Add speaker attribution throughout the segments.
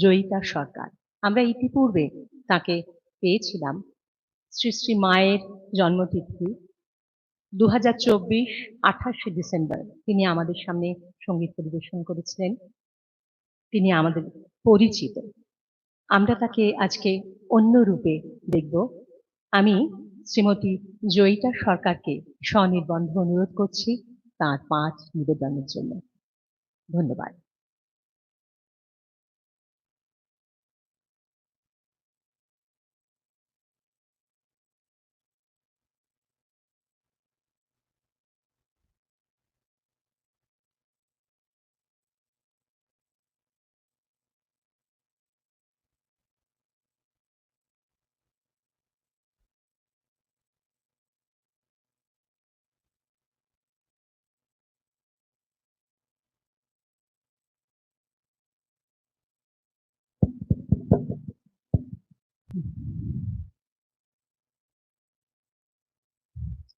Speaker 1: জয়িতা সরকার। আমরা ইতিপূর্বে তাকে পেয়েছিলাম। শ্রী শ্রী মায়ের জন্মতিথি দু হাজার চব্বিশ ডিসেম্বর। তিনি আমাদের সামনে সংগীত পরিবেশন করেছিলেন। তিনি আমাদের পরিচিত। আমরা তাকে আজকে অন্য রূপে দেখব। আমি শ্রীমতী জয়িতা সরকারকে স্বনির্বন্ধ অনুরোধ করছি তার পাঁচ নিবেদনের জন্য। ধন্যবাদ।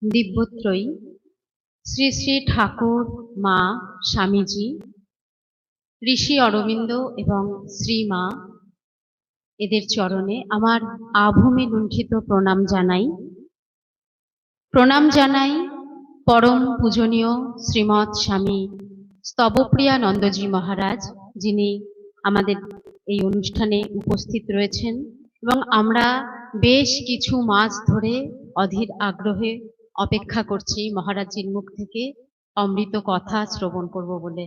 Speaker 2: দিব্যত্রয়ী। শ্রী শ্রী ঠাকুর, মা, স্বামীজি, ঋষি অরবিন্দ এবং শ্রীমা এদের চরণে আমার আভূমি লুণ্ঠিত প্রণাম জানাই। প্রণাম জানাই পরম পূজনীয় শ্রীমৎ স্বামী স্তবপ্রিয়া নন্দজি মহারাজ, যিনি আমাদের এই অনুষ্ঠানে উপস্থিত রয়েছেন এবং আমরা বেশ কিছু মাস ধরে অধীর আগ্রহে অপেক্ষা করছি মহারাজের মুখ থেকে অমৃত কথা শ্রবণ করব বলে।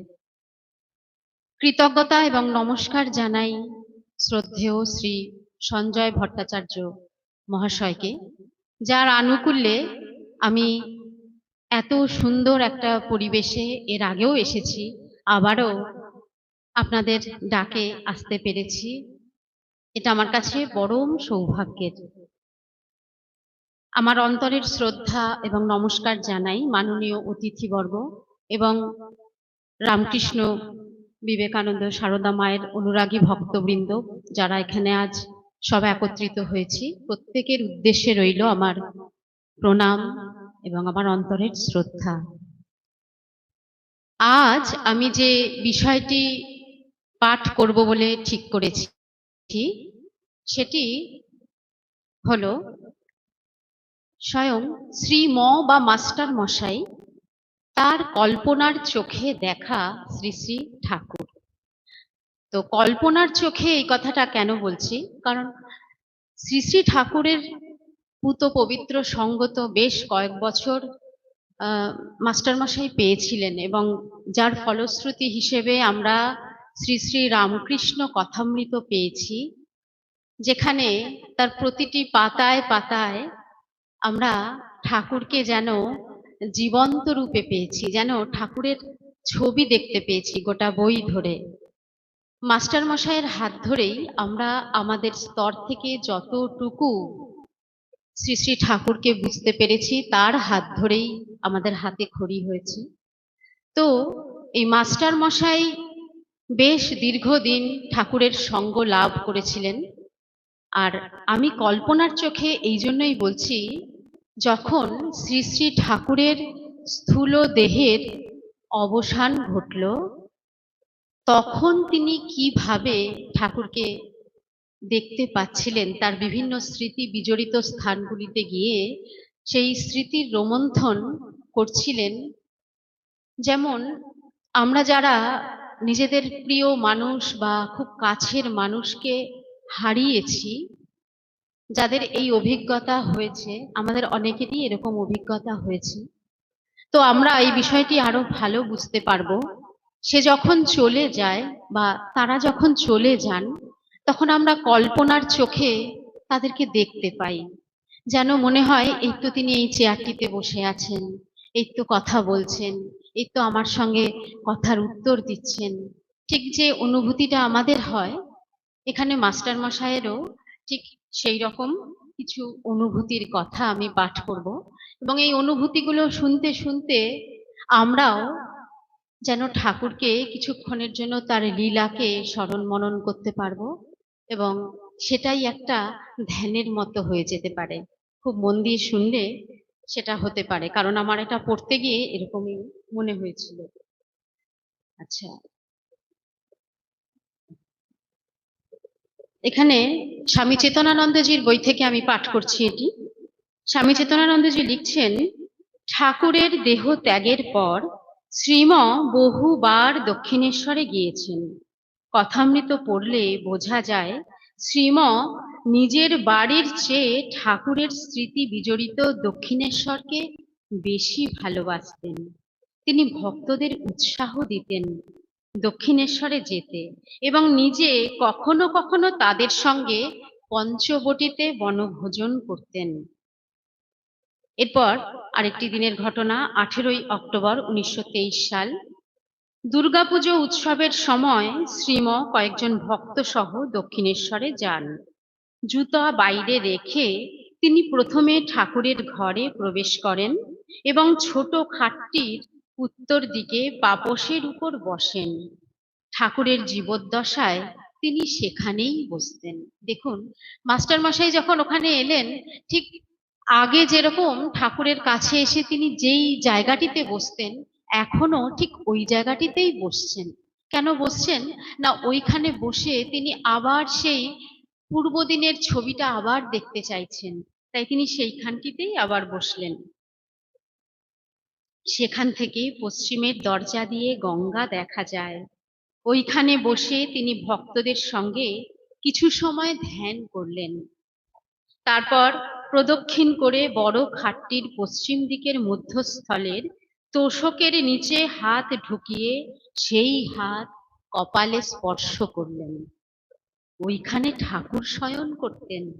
Speaker 2: কৃতজ্ঞতা এবং নমস্কার জানাই শ্রদ্ধেয় শ্রী সঞ্জয় ভট্টাচার্য মহাশয়কে, যার আনুকূল্যে আমি এত সুন্দর একটা পরিবেশে এর আগেও এসেছি, আবারও আপনাদের ডাকে আসতে পেরেছি। এটা আমার কাছে পরম সৌভাগ্যের। আমার অন্তরের শ্রদ্ধা এবং নমস্কার জানাই মাননীয় অতিথিবর্গ এবং রামকৃষ্ণ বিবেকানন্দ সারদা মায়ের অনুরাগী ভক্তবৃন্দ, যারা এখানে আজ সব একত্রিত হয়েছি। প্রত্যেকের উদ্দেশ্যে রইল আমার প্রণাম এবং আমার অন্তরের শ্রদ্ধা। আজ আমি যে বিষয়টি পাঠ করব বলে ঠিক করেছি, সেটি হলো স্বয়ং শ্রী ম বা মাস্টার মশাই তার কল্পনার চোখে দেখা শ্রী শ্রী ঠাকুর। তো কল্পনার চোখে এই কথাটা কেন বলছি? কারণ শ্রী শ্রী ঠাকুরের পুত পবিত্র সঙ্গত বেশ কয়েক বছর মাস্টার মশাই পেয়েছিলেন এবং যার ফলশ্রুতি হিসেবে আমরা শ্রী শ্রী রামকৃষ্ণ কথামৃত পেয়েছি, যেখানে তার প্রতিটি পাতায় পাতায় আমরা ঠাকুরকে যেন জীবন্ত রূপে পেয়েছি, যেন ঠাকুরের ছবি দেখতে পেয়েছি গোটা বই ধরে। মাস্টার মশাইয়ের হাত ধরেই আমরা আমাদের স্তর থেকে যতটুকু শ্রী শ্রী ঠাকুরকে বুঝতে পেরেছি, তার হাত ধরেই আমাদের হাতে খড়ি হয়েছে। তো এই মাস্টার মশাই বেশ দীর্ঘদিন ঠাকুরের সঙ্গ লাভ করেছিলেন। আর আমি কল্পনার চোখে এই জন্যই বলছি যখন শ্রী শ্রী ঠাকুরের স্থূল দেহের অবসান ঘটল, তখন তিনি কীভাবে ঠাকুরকে দেখতে পাচ্ছিলেন? তার বিভিন্ন স্মৃতি বিজড়িত স্থানগুলিতে গিয়ে সেই স্মৃতির রোমন্থন করছিলেন। যেমন, আমরা যারা নিজেদের প্রিয় মানুষ বা খুব কাছের মানুষকে হারিয়েছি যাদের এই অভিজ্ঞতা হয়েছে, আমাদের অনেকেরই এরকম অভিজ্ঞতা হয়েছে। তো আমরা এই বিষয়টি আরও ভালো বুঝতে পারব। সে যখন চলে যায় বা তারা যখন চলে যান, তখন আমরা কল্পনার চোখে তাদেরকে দেখতে পাই। যেন মনে হয়, এই তো তিনি এই চেয়ারটিতে বসে আছেন, এই তো কথা বলছেন, এই তো আমার সঙ্গে কথার উত্তর দিচ্ছেন। ঠিক যে অনুভূতিটা আমাদের হয়, এখানে মাস্টার মশাইয়েরও ঠিক সেই রকম কিছু অনুভূতির কথা আমি পাঠ করব। এবং এই অনুভূতিগুলো শুনতে শুনতে আমরাও যেন ঠাকুরকে কিছুক্ষণের জন্য তার লীলাকে স্মরণ মনন করতে পারব এবং সেটাই একটা ধ্যানের মতো হয়ে যেতে পারে। খুব মন দিয়ে শুনলে সেটা হতে পারে। কারণ আমার এটা পড়তে গিয়ে এরকমই মনে হয়েছিল। আচ্ছা। এখানে স্বামী চেতনানন্দজির বই থেকে আমি পাঠ করছি এটি। স্বামী চেতনানন্দজি লিখছেন, ঠাকুরের দেহ ত্যাগের পর শ্রীম বহুবার দক্ষিণেশ্বরে গিয়েছেন। কথামৃত পড়লে বোঝা যায়, শ্রীম নিজের বাড়ির চেয়ে ঠাকুরের স্মৃতি বিজড়িত দক্ষিণেশ্বরকে বেশি ভালোবাসতেন। তিনি ভক্তদের উৎসাহ দিতেন। দক্ষিণেশ্বরে যেতে এবং নিজে কখনো কখনো তাদের সঙ্গে পঞ্চবটিতে বনভোজন করতেন। এরপর আরেকটি দিনের ঘটনা, আঠেরোই অক্টোবর উনিশশো তেইশ সাল। দুর্গাপুজো উৎসবের সময় শ্রীম কয়েকজন ভক্ত সহ দক্ষিণেশ্বরে যান। জুতা বাইরে রেখে তিনি প্রথমে ঠাকুরের ঘরে প্রবেশ করেন এবং ছোট খাটটির উত্তর দিকে পাপসের উপর বসেন। ঠাকুরের জীবদ্দশায় তিনি সেখানেই বসতেন। দেখুন, মাস্টার মশাই যখন ওখানে এলেন, ঠিক আগে যেরকম ঠাকুরের কাছে এসে তিনি যেই জায়গাটিতে বসতেন এখনও ঠিক ওই জায়গাটিতেই বসছেন। কেন বসছেন? না, ওইখানে বসে তিনি আবার সেই পূর্বদিনের ছবিটা আবার দেখতে চাইছেন। তাই তিনি সেইখানটিতেই আবার বসলেন। সেখান থেকে পশ্চিমের দরজা দিয়ে গঙ্গা দেখা যায়। ওইখানে বসে তিনি ভক্তদের সঙ্গে কিছু সময় ধ্যান করলেন। তারপর প্রদক্ষিণ করে বড় খাটটির পশ্চিম দিকের মধ্যস্থলের তোষকের নিচে হাত ঢুকিয়ে সেই হাত কপালে স্পর্শ করলেন। ওইখানে ঠাকুর শয়ন করতেন।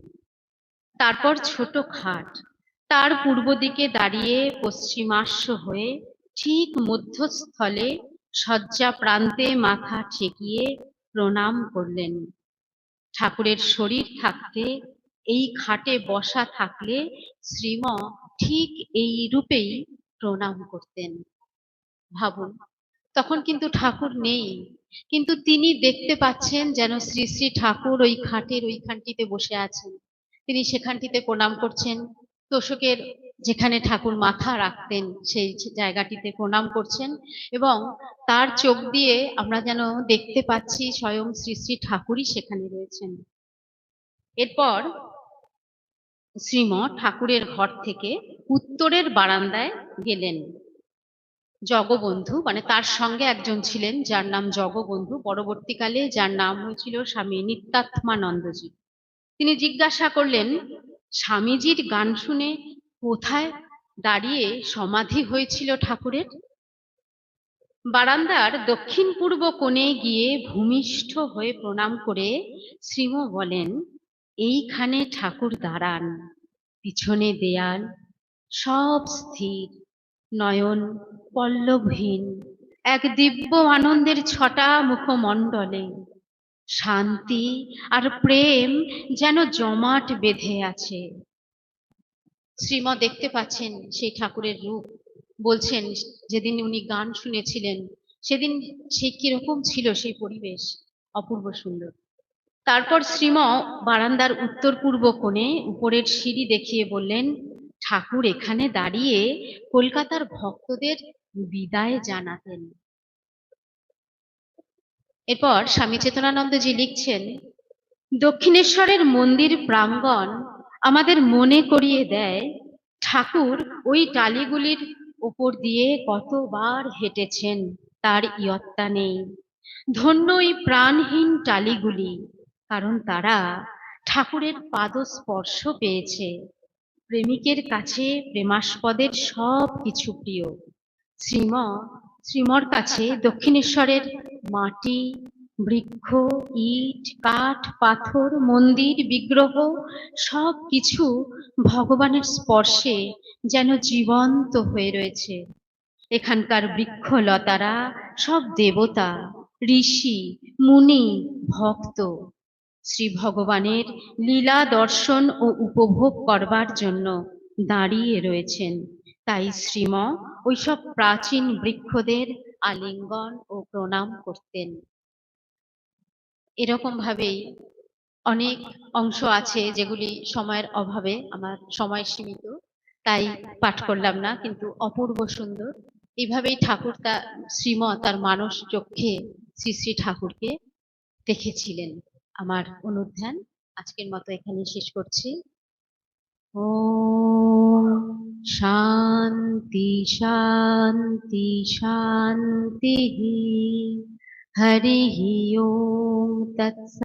Speaker 2: তারপর ছোট খাট। তার পূর্ব দিকে দাঁড়িয়ে পশ্চিমাস্য হয়ে ঠিক মধ্যস্থলে শয্যা প্রান্তে মাথা ঠেকিয়ে প্রণাম করলেন। ঠাকুরের শরীর থাকতে, এই খাটে বসা থাকলে শ্রীম ঠিক এই রূপেই প্রণাম করতেন। ভাবুন, তখন কিন্তু ঠাকুর নেই। কিন্তু তিনি দেখতে পাচ্ছেন যেন শ্রী শ্রী ঠাকুর ওই খাটের ওইখানটিতে বসে আছেন। তিনি সেখানটিতে প্রণাম করছেন। তোষকের যেখানে ঠাকুর মাথা রাখতেন, সেই জায়গাটিতে প্রণাম করছেন এবং তার চোখ দিয়ে আমরা যেন দেখতে পাচ্ছি স্বয়ং শ্রী শ্রী ঠাকুরই সেখানে রয়েছেন। এরপর শ্রীম ঠাকুরের ঘর থেকে উত্তরের বারান্দায় গেলেন জগবন্ধু মানে তার সঙ্গে একজন ছিলেন, যার নাম জগবন্ধু। পরবর্তীকালে যার নাম হয়েছিল স্বামী নিত্যাত্মানন্দজি। তিনি জিজ্ঞাসা করলেন স্বামীজির গান শুনে কোথায় দাঁড়িয়ে সমাধি হয়েছিল ঠাকুরের? বারান্দার দক্ষিণ পূর্ব কোণে গিয়ে ভূমিষ্ঠ হয়ে প্রণাম করে শ্রীম বলেন, এইখানে ঠাকুর দাঁড়ান, পিছনে দেয়াল, সব স্থির, নয়ন পল্লবহীন, এক দিব্য আনন্দের ছটা মুখমণ্ডলে। শান্তি আর প্রেম যেন জমাট বেঁধে আছে। শ্রীম দেখতে পাচ্ছেন সেই ঠাকুরের রূপ। বলছেন, যেদিন উনি গান শুনেছিলেন, সেদিন সে কীরকম ছিল সেই পরিবেশ, অপূর্ব সুন্দর। তারপর শ্রীম বারান্দার উত্তর পূর্ব কোণে উপরের সিঁড়ি দেখিয়ে বললেন, ঠাকুর এখানে দাঁড়িয়ে কলকাতার ভক্তদের বিদায় জানাতেন। এরপর স্বামী চেতনানন্দজি লিখছেন, দক্ষিণেশ্বরের মন্দির প্রাঙ্গণ আমাদের মনে করিয়ে দেয়, ঠাকুর ওই টালিগুলির উপর দিয়ে কতবার হেঁটেছেন, তার ইয়ত্তা নেই। ধন্য ওই প্রাণহীন টালিগুলি, কারণ তারা ঠাকুরের পাদস্পর্শ পেয়েছে। প্রেমিকের কাছে প্রেমাস্পদের সব কিছু প্রিয়। শ্রীম শ্রীমর কাছে দক্ষিণেশ্বরের মাটি, বৃক্ষ, ইট, কাঠ, পাথর, মন্দির, বিগ্রহ সব কিছু ভগবানের স্পর্শে যেন জীবন্ত হয়ে রয়েছে। এখানকার বৃক্ষলতারা সব দেবতা, ঋষি, মুনি, ভক্ত। শ্রী ভগবানের লীলা দর্শন ও উপভোগ করবার জন্য দাঁড়িয়ে রয়েছেন। তাই শ্রীম ওইসব প্রাচীন বৃক্ষদের আলিঙ্গন ও প্রণাম করতেন। এরকম ভাবেই অনেক অংশ আছে যেগুলি সময়ের অভাবে আমার সময় সীমিত, তাই পাঠ করলাম না, কিন্তু অপূর্ব সুন্দর। এইভাবেই ঠাকুর তা, শ্রীম তার মানস চক্ষে শ্রী শ্রী ঠাকুরকে দেখেছিলেন। আমার অনুধ্যান আজকের মতো এখানে শেষ করছি। ও শান্তি শান্তি শান্তি হরি ওম তৎসৎ